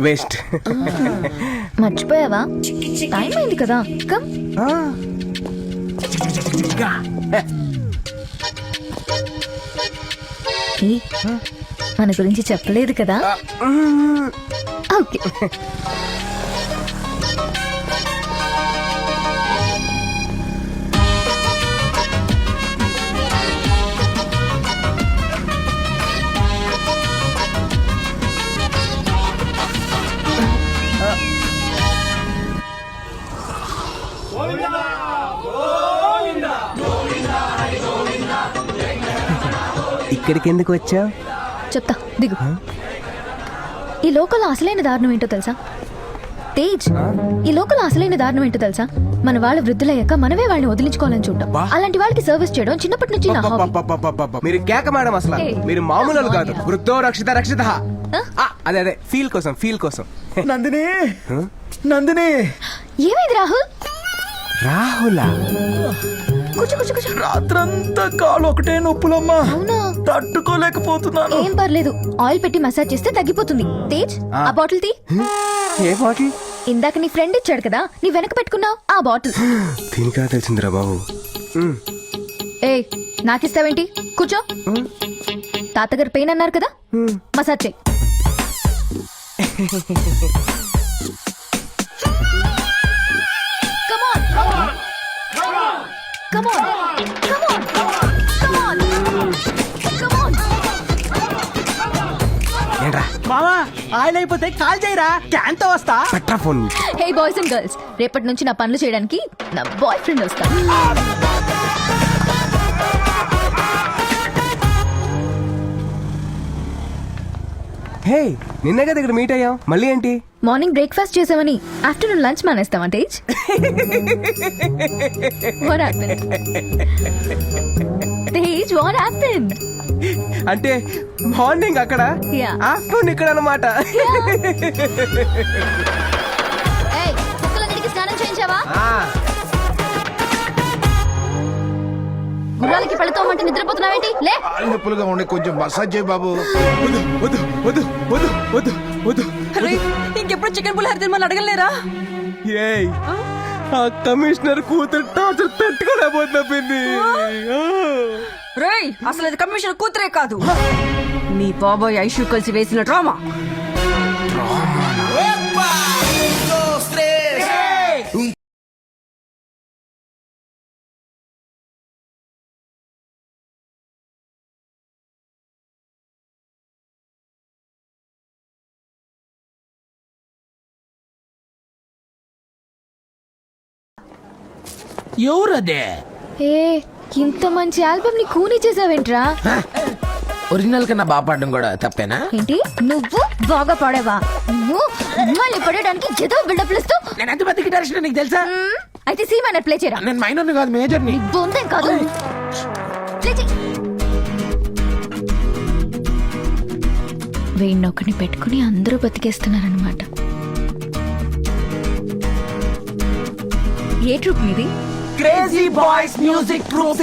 Waste. మర్చిపోయావా? Time అయింది కదా. కమ్ మన గురించి చెప్పలేదు కదా? ఓకే. ఇక్కడికి ఎందుకు వచ్చావు? చెప్తా దిగు. ఈ లోకల్ అసలైన దారుణం ఏంటో తెలుసా? తేజ్ ఈ లోకల్ అసలైన దారుణం ఏంటో తెలుసా? మన వాళ్ళు వృద్ధులయ్యాక మనమే వాళ్ళని వదిలించుకోవాలని చూడటం. అలాంటి వాళ్ళకి సర్వీస్ చేయడం చిన్నప్పటి నుంచి నా హాబీ పప్పపపపపప. మీరు కేక మేడం అసలు. మీరు మామూలు కాదు. వృద్ధో రక్షిత రక్షిత. అదే అదే. ఫీల్ కోసం ఫీల్ కోసం. నందిని! నందిని! ఏమైంది రాహుల్? రాహులా? కూర్చో కూర్చో కూర్చో. రాత్రంతా కాలు ఒకటే నొప్పులమ్మా. అవునా? తట్టుకోలేకపోతున్నాను. ఏం పర్లేదు. ఆయిల్ పెట్టి మసాజ్ చేస్తే తగ్గిపోతుంది. తేజ్ ఆ. బాటిల్ తీ. ఏ బాటిల్? ఇందాక నీ ఫ్రెండ్ ఇచ్చాడు కదా నీ వెనక పెట్టుకున్నావు ఆ బాటిల్. దీనికా తెలిసిందిరా బాబు? ఏ నాకిస్తావేంటి? కూర్చో. తాతగారు పెయిన్ అన్నారు కదా. మసాజ్ చేయి. ఏంట్రా? మామా ఆయిల్ అయిపోతే కాల్ చేయరా? క్యాన్తో వస్తా. పట్రా phone. Hey boys and girls రేపటి నుంచి నా పనులు చేయడానికి నా బాయ్ ఫ్రెండ్ వస్తాను హే నిన్నే కదా ఇక్కడ మీట్ అయ్యాం. మళ్ళీ ఏంటి? మార్నింగ్ బ్రేక్ఫాస్ట్ చేసామని afternoon lunch మానేస్తావా Tej? What happen Tej what happen అంటే మార్నింగ్ అక్కడ? Yeah. ఆఫ్టర్నూన్ ఇక్కడ ఏయ్ కుక్కలన్నిటికీ స్నానం చేయించావా? ఆ, గుర్రాలకి పళ్ళతోమంటే నిద్రపోతున్నావేంటి? లే! నొప్పులుగా ఉండే కొంచెం మసాజ్ చేయి బాబు. వద్దు వద్దు వద్దు వద్దు వద్దు వద్దు. అరే ఇంకెప్పుడు చికెన్ పులిహోర తినమని అడగలేరా? ఏయ్ ఆ? కమిషనర్ కూతురు టార్చర్ తట్టుకోలేకపోతున్నా పిన్ని రేయ్ అసలు అది కమిషన్ కూతురే కాదు. నీ బాబాయ్ ఐషు కలిసి వేసిన డ్రామా? ఎవరదే? ఏ ఇంత మంచి ఆల్బమ్ని కూని చేసావేంట్రా? ఒరిజినల్ కన్నా బాగా పాడడం కూడా తప్పేనా? ఏంటి? నువ్వు బాగా పాడేవా? నువ్వు మళ్ళీ పడేయడానికి ఏదో బిల్డప్ ఇస్తూ నేను ఎంత పెద్ద గిటారిస్ట్ నీకు తెలుసా? అయితే సీ మైనర్ ప్లే చేయరా? నేను మైనర్ కాదు మేజర్ని బొందేం కాదు. ప్లే చేయి. వీణ్ణొకని పెట్టుకుని అందరూ బతికేస్తున్నారనమాట ఏ ట్రూప్ మీది? క్రేజీ బాయ్స్ మ్యూజిక్ ట్రూప్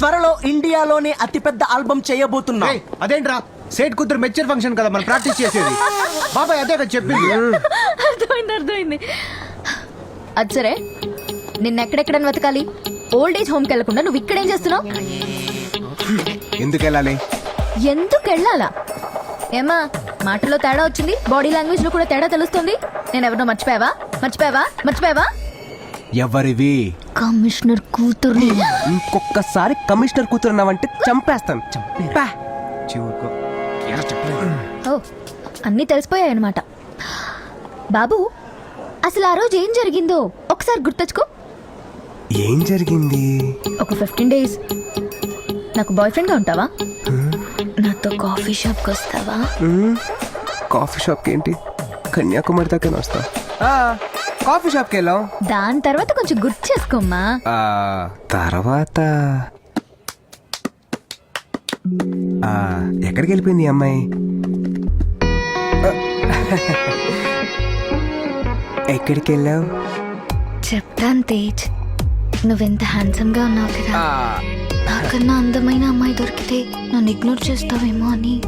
త్వరలో ఇండియాలోనే అతిపెద్ద ఆల్బమ్ చేయబోతున్నా. అదేంట్రా? సేట్ కూతురు మెచ్చర్ ఫంక్షన్ కదా మనం ప్రాక్టీస్ చేసేది. బాబాయ్ అదే కదా చెప్పింది. అర్థమైంది అర్థమైంది. అది సరే నిన్న ఎక్కడెక్కడని వెతకాలి? ఓల్డ్ ఏజ్ హోమ్కి వెళ్ళకుండా నువ్వు ఇక్కడేం చేస్తున్నావు? ఎందుకు వెళ్ళాలి ఎందుకు వెళ్ళాలా ఏమా మాటలో తేడా వచ్చింది? బాడీ లాంగ్వేజ్లో కూడా తేడా తెలుస్తుంది? నేను ఎవరినో మర్చిపోయావా? మర్చిపోయావా? మర్చిపోయావా? ఎవరివి? కమిషనర్ కూతుర్ని. ఇంకొకసారి కమిషనర్ కూతురు అన్నావంటే చంపేస్తాను. చంపేరా. చివుకో. ఓ అన్నీ తెలిసిపోయాయి అనమాట బాబు అసలు ఆ రోజు ఏం జరిగిందో ఒకసారి గుర్తొచ్చుకో. ఏం జరిగింది? ఒక ఫిఫ్టీన్ డేస్. నాకు బాయ్ ఫ్రెండ్గా ఉంటావా నాతో కాఫీ షాప్కి వస్తావా. కాఫీ షాప్కి ఏంటి కన్యాకుమారి దాకా వస్తా కాఫీ షాప్కి వెళ్ళాం. దాని తర్వాత కొంచెం గుర్తు చేసుకోమ్మా. ఆ, తర్వాత ఆ, ఎక్కడికి వెళ్ళిపోయింది ఈ అమ్మాయి? ఎక్కడికి వెళ్ళావు? చెప్తాను తేజ్ నువ్వెంత హ్యాండ్సమ్గా ఉన్నావు కదా. నాకన్నా అందమైన అమ్మాయి దొరికితే నన్ను ఇగ్నోర్ చేస్తావేమో అని.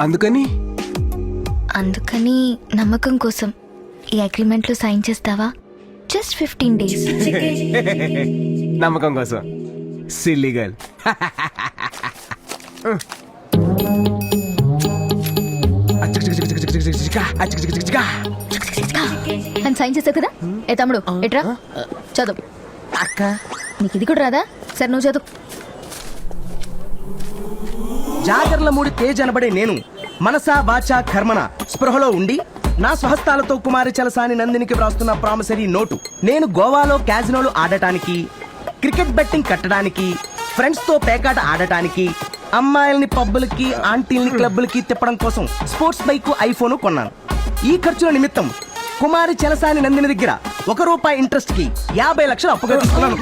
అందుకని? అందుకని నమ్మకం కోసం. ఈ అగ్రిమెంట్లో సైన్ చేస్తావా? జస్ట్ ఫిఫ్టీన్ డేస్ నమ్మకం కోసం. సిల్లీ గర్ల్ అని సైన్ చేసావు కదా? ఏ తమ్ముడు ఎట్రా? చదువు. అక్క. నీకు ఇది కూడా రాదా? సరే నువ్వు చదువు. జాగర్ల మూడి తేజ్ అనబడే నేను. మనసా వాచా కర్మన స్పృహలో ఉండి నా స్వహస్తాలతో కుమారి చలసాని నందినికి వ్రాస్తున్న ప్రామిసరీ నోటు. నేను గోవాలో క్యాజినోలు ఆడటానికి క్రికెట్ బెట్టింగ్ కట్టడానికి ఫ్రెండ్స్తో పేకాట ఆడటానికి అమ్మాయిల్ని పబ్బులకి ఆంటీల్ని క్లబ్బులకి తిప్పడం కోసం స్పోర్ట్స్ బైక్ ఐఫోన్ కొన్నాను. ఈ ఖర్చుల నిమిత్తం కుమారి చలసాని నందిని దగ్గర ఒక రూపాయి ఇంట్రెస్ట్కి యాభై లక్షలు అప్పుగా తీసుకున్నాను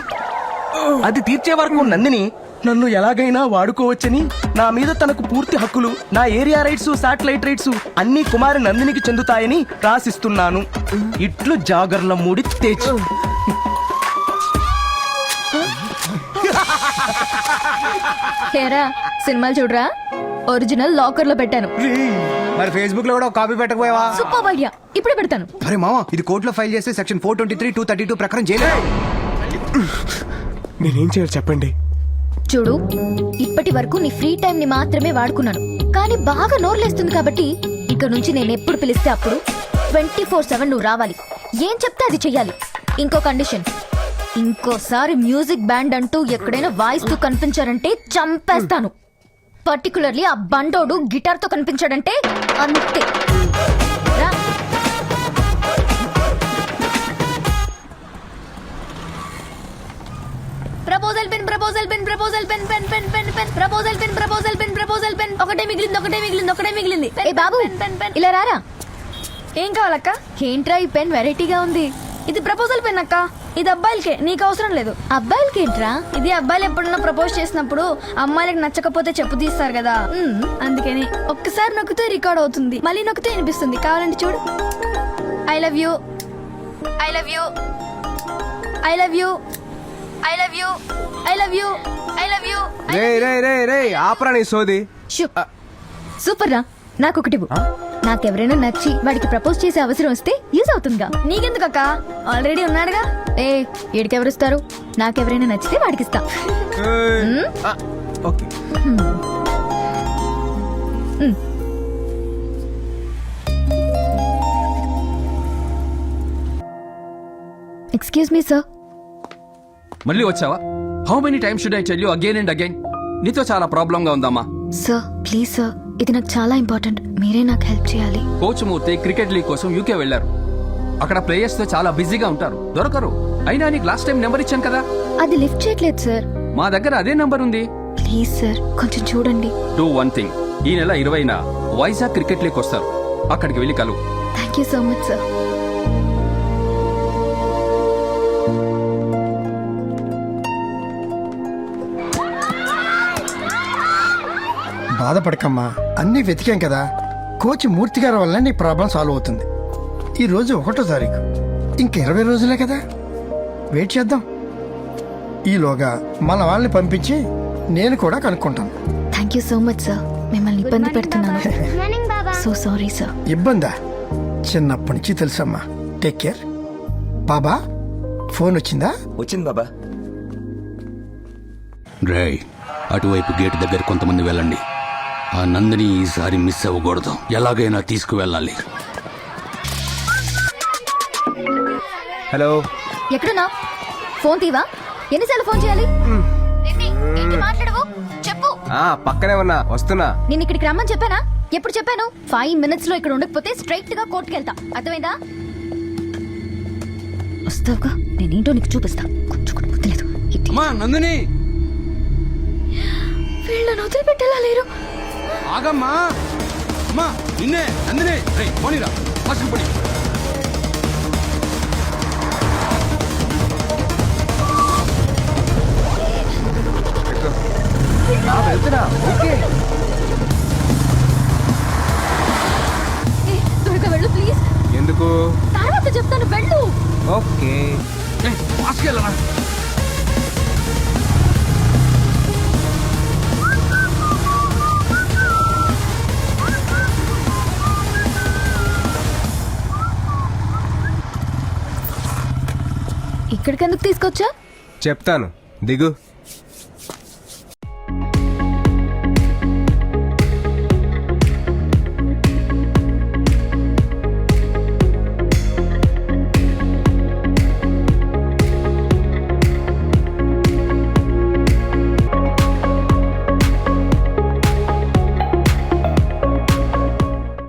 అది తీర్చే వరకు నందిని నన్ను ఎలాగైనా వాడుకోవచ్చని నా మీద తనకు పూర్తి హక్కులు నా ఏరియా రైట్స్ శాటిలైట్ రైట్స్ అన్ని కుమారి నందినికి చెందుతాయని రాసిస్తున్నాను. ఇట్లు జాగర్ల మూడి తేజ్ హేరా సినిమాలు చూడరా? ఒరిజినల్ లాకర్లో పెట్టాను మరి ఫేస్బుక్లో కూడా ఒక కాపీ పెట్టకపోయావా? సూపర్ ఐడియా ఇప్పుడే పెడతాను. అరే మామ ఇది కోర్టులో ఫైల్ చేస్తే section four twenty three two thirty two ప్రకారం చేయలేదు నేనేం చేయాలి చెప్పండి. చూడు ఇప్పటి వరకు నీ ఫ్రీ టైం ని మాత్రమే వాడుకున్నాను. కానీ బాగా నోర్లేస్తుంది కాబట్టి ఇక నుంచి నేను ఎప్పుడు పిలిస్తే అప్పుడు ట్వంటీ ఫోర్ సెవెన్ నువ్వు రావాలి. ఏం చెప్తే అది చెయ్యాలి. ఇంకో కండిషన్. ఇంకోసారి మ్యూజిక్ బ్యాండ్ అంటూ ఎక్కడైనా వాయిస్తూ కనిపించారంటే చంపేస్తాను. పర్టికులర్లీ ఆ బండోడు గిటార్తో కనిపించాడంటే అంతే. మిగిలింది ఒకటే మిగిలింది ఒకటే మిగిలింది. ఏ బాబు ఇలా రారా? ఏం కావాలక్క? ఏంట్రా ఈ పెన్ వెరైటీగా ఉంది? ఇది ప్రపోజల్ పెన్ అక్క. ఇది అబ్బాయిలకే నీకు అవసరం లేదు. అబ్బాయిలకి ఏంట్రా ఇది అబ్బాయిలు ఎప్పుడన్నా ప్రపోజ్ చేసినప్పుడు అమ్మాయిలకు నచ్చకపోతే చెప్పు తీస్తారు కదా. అందుకని ఒక్కసారి నొక్కితే రికార్డ్ అవుతుంది. మళ్ళీ నొక్కితే వినిపిస్తుంది. కావాలంటే చూడు. I love you I love you I love you I love you I love you రే రే రే రే ఆపరా నీ సోది. సూపర్ రా నాకు ఒకటి. నాకెవరైనా నచ్చి వాడికి ప్రపోజ్ చేసే అవసరం వస్తే యూజ్ అవుతుందిగా. నీకెందుకక్క? ఆల్రెడీ ఉన్నాడుగా. ఏ ఈడికెవరిస్తారు? నాకెవరైనా నచ్చితే వాడికి ఇస్తా ఓకే. Excuse me sir. మళ్ళీ వచ్చావా? How many times should I tell you again and again నీతో చాలా ప్రాబ్లం గా ఉందమ్మా. సార్ ప్లీజ్ సార్ ఇది నాకు చాలా ఇంపార్టెంట్ మీరే నాకు హెల్ప్ చేయాలి. కోచ్ మూర్తి క్రికెట్ లీగ్ కోసం యూకే వెళ్ళారు అక్కడ ప్లేయర్స్తో చాలా బిజీగా ఉంటారు. దొరకరు. అయినా నీకు లాస్ట్ టైం నెంబర్ ఇచ్చాను కదా? అది లిఫ్ట్ చేయట్లేదు సార్ మా దగ్గర అదే నెంబర్ ఉంది. ప్లీజ్ సార్ కొంచెం చూడండి. డూ వన్ థింగ్ ఈ నెల ఇరవైన వైజాగ్ క్రికెట్ లీగ్ వస్తారు. అక్కడికి వెళ్ళి కలువు. Thank you so much sir బాధపడకమ్మా. అన్నీ వెతికాం కదా. కోచ్ మూర్తి గారి వల్ల నీ ప్రాబ్లం సాల్వ్ అవుతుంది. ఈ రోజు ఒకటో తారీఖు. ఇంక ఇరవై రోజులే కదా. వెయిట్ చేద్దాం. ఈలోగా మన వాళ్ళని పంపించి నేను కూడా కనుక్కుంటాను. Thank you so much sir మిమ్మల్ని ఇబ్బంది పెడుతున్నాను. సో సారీ సార్ ఇబ్బందా? చిన్నప్పటి నుంచి తెలుసమ్మా. టేక్ కేర్ బాబా ఫోన్ వచ్చిందా? వచ్చింది బాబా. రేయ్ అటువైపు గేట్ దగ్గర కొంతమంది వెళ్ళండి. ఆ నందిని ఈసారి మిస్ అవ్వకూడదు. ఎలాగైనా తీసుకువెళ్ళాలి. హలో. ఎక్కడున్నా? ఫోన్ తీవా? ఎన్నిసార్లు ఫోన్ చేయాలి? ఏంటి? ఏంటి మాట్లాడవు. చెప్పు. ఆ పక్కనే ఉన్నా వస్తున్నా. నేను ఇక్కడికి రమ్మని చెప్పానా? ఎప్పుడు చెప్పాను? ఫైవ్ మినిట్స్లో ఇక్కడ ఉండకపోతే స్ట్రైట్గా కోర్టుకి వెళ్తా అర్థమైందా? వస్తావుగా? నేనేంటో నీకు చూపిస్తా. కొంచెం కూడా బుద్ధి లేదు. ఇది అమ్మా నందిని! వీళ్ళని వదిలిపెట్టేలా లేరు? ఆగమ్మా. అమ్మా నిన్నే నందిని. రేయ్ పోనీరా. పోనీ. ఆ, వెళ్తున్నా ఓకే త్వరగా వెళ్ళు ప్లీజ్ ఎందుకు? తర్వాత చెప్తాను వెళ్ళు. ఓకే. ఫాస్ట్గా వెళ్ళరా ఇక్కడికి ఎందుకు తీసుకొచ్చా? చెప్తాను. దిగు.